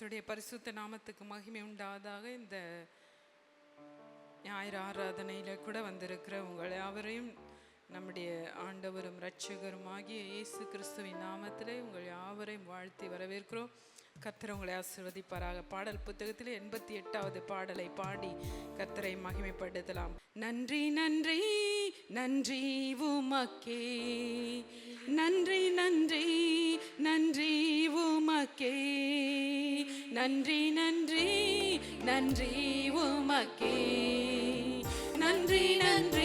கர்த்தருடைய பரிசுத்த நாமத்துக்கு மகிமை உண்டாதாக இந்த ஞாயிறு ஆராதனையில் கூட வந்திருக்கிற உங்கள் யாவரையும் நம்முடைய ஆண்டவரும் இரட்சகரும் ஆகிய இயேசு கிறிஸ்துவின் நாமத்திலே உங்கள் யாவரையும் வாழ்த்தி வரவேற்கிறோம். கர்த்தரவங்களை ஆசிர்வதிப்பாராக. பாடல் புத்தகத்தில் எண்பத்தி எட்டாவது பாடலை பாடி கர்த்தரை மகிமைப்படுத்தலாம். நன்றி நன்றி நன்றி உமக்கே. நன்றி நன்றி நன்றி உமக்கே. நன்றி நன்றி நன்றி உமக்கே. நன்றி நன்றி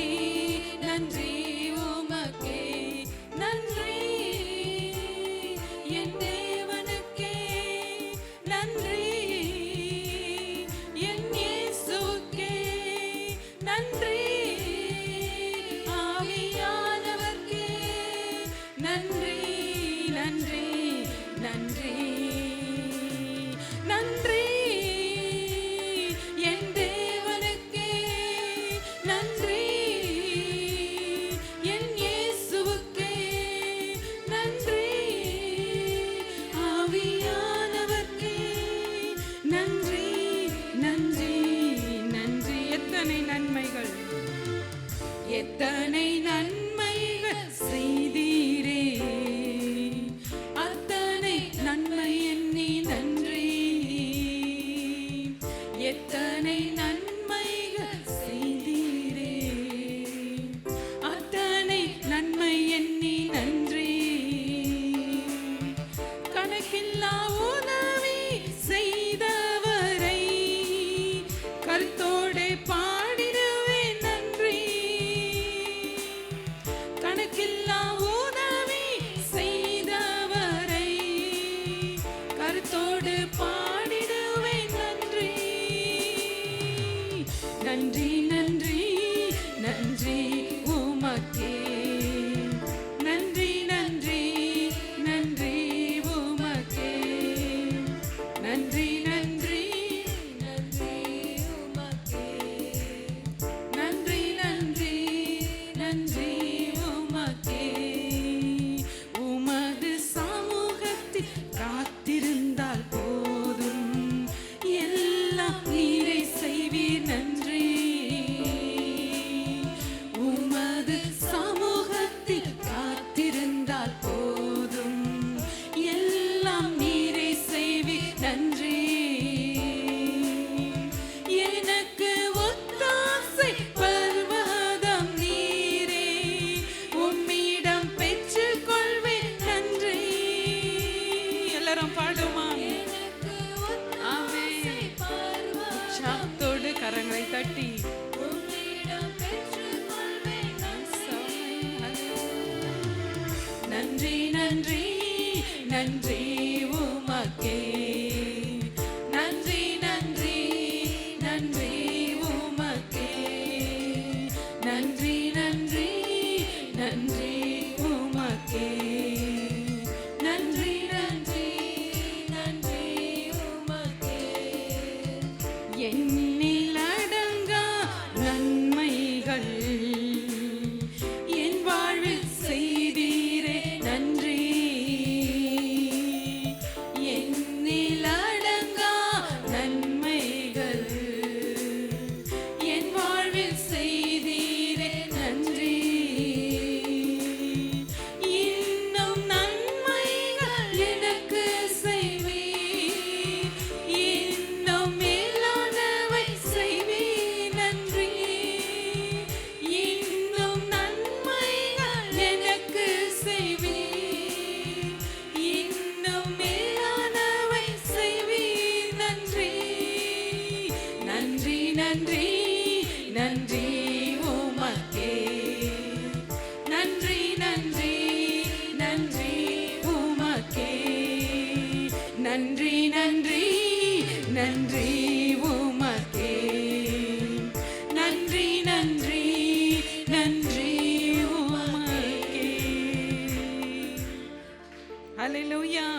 ஹலெலுயா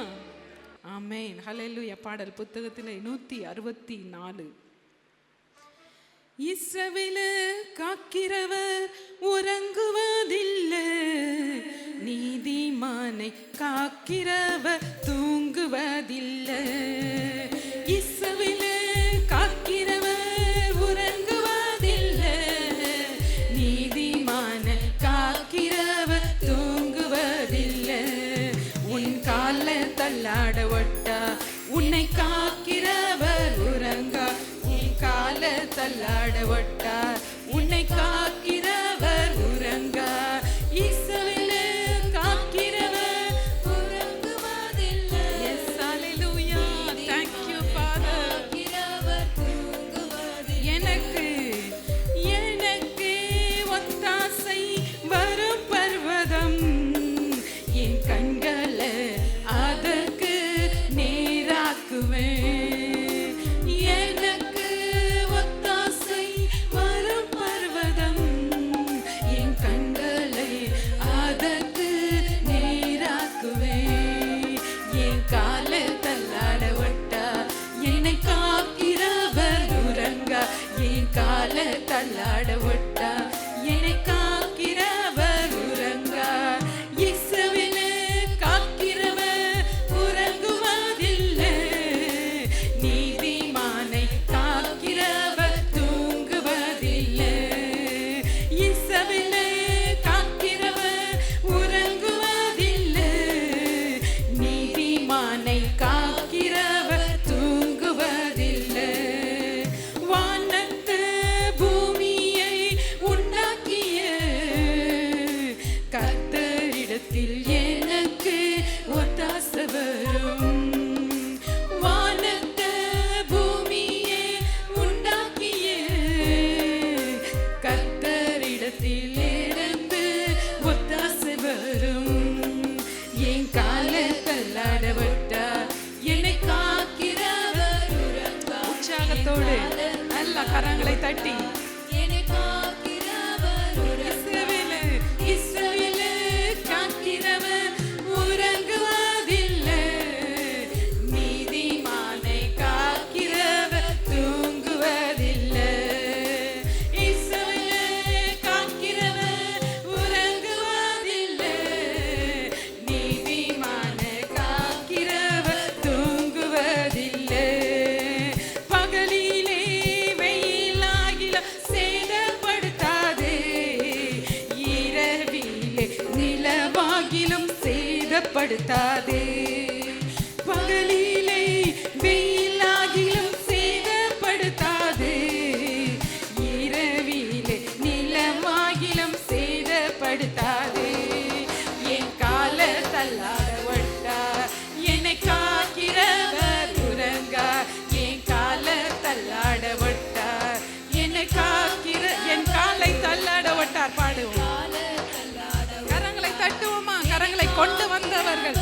ஆமேன் ஹலெலுயா பாடல் புத்தகத்தில் நூற்றி அறுபத்தி நாலு. இஸ்ரவேல காக்கிறவர் உறங்குவதில்லை. நீதிமானை காக்கிறவர் தூங்குவதில்லை. கால தள்ளாட ஒட்டா. உன்னை காக்கிறவர் உறங்கா. உன் கால தள்ளாட ஒட்டா. உன்னை காக்கிறவர் 30. பயப்படுத்தாதே பகலி கரங்களை கொண்டு வந்தவர்கள்.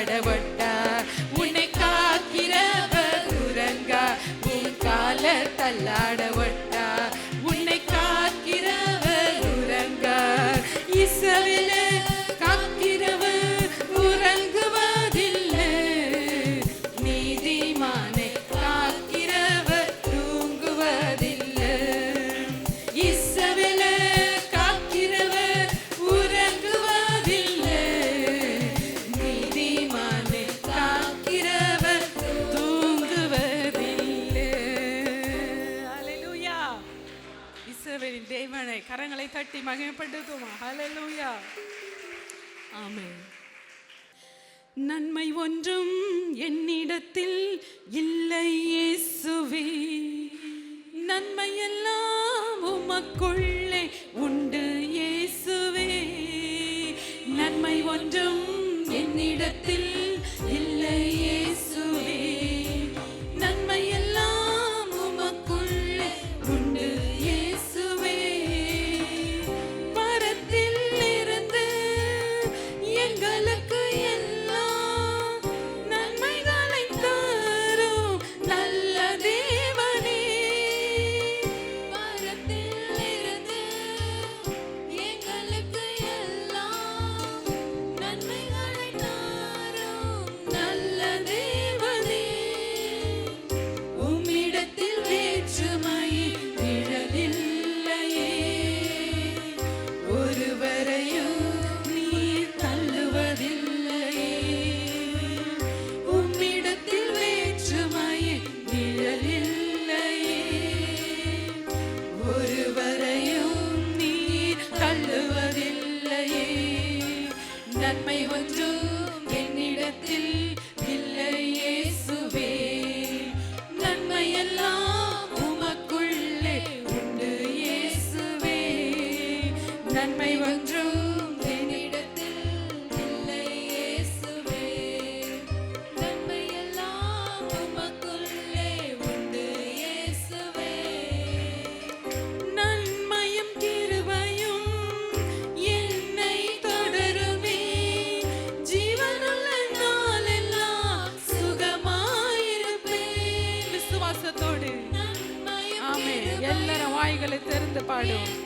கடவட்ட மகிமைப்படுத்துவோம்? ஹலலூயா ஆமே நன்மை ஒன்றும் என்னிடத்தில் இல்லை இயேசுவே. நன்மை எல்லாம் உமக்குள்ளே உண்டு இயேசுவே. நன்மை ஒன்றும் என்னிடத்தில் இல்லை என்றும் என்னிடத்தில் Lord. Yeah.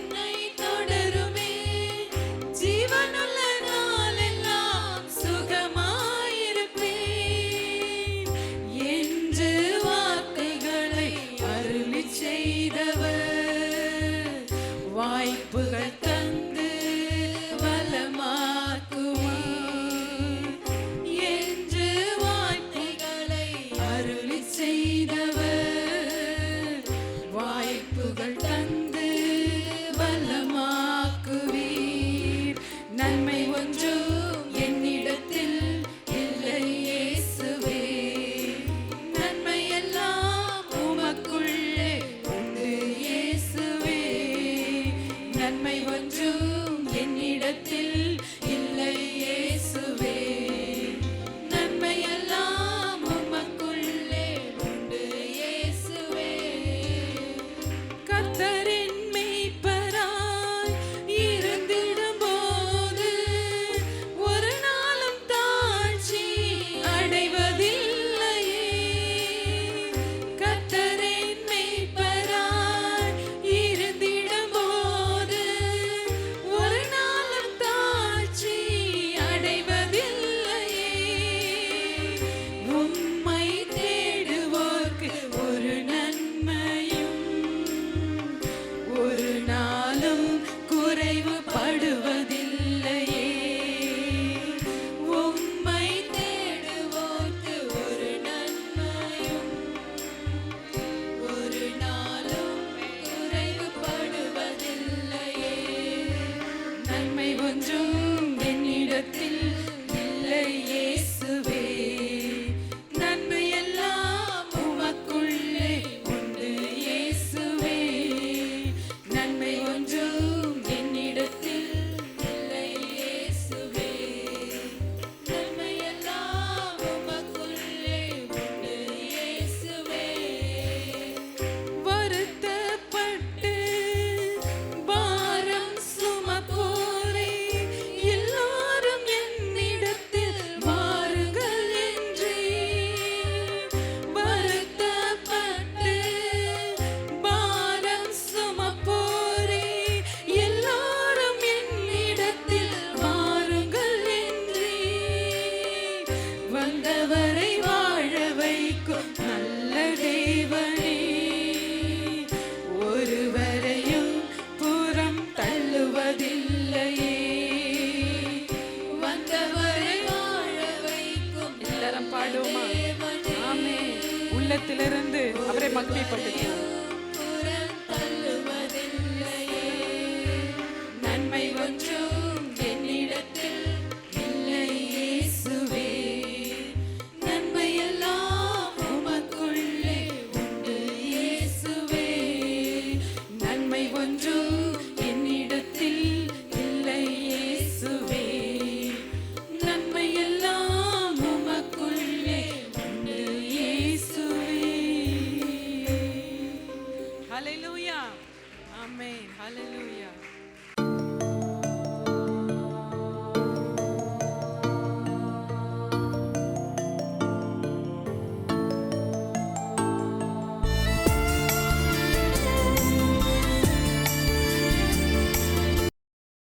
உள்ளத்திலிருந்து அவரை மகிமைப்படுத்துவோம்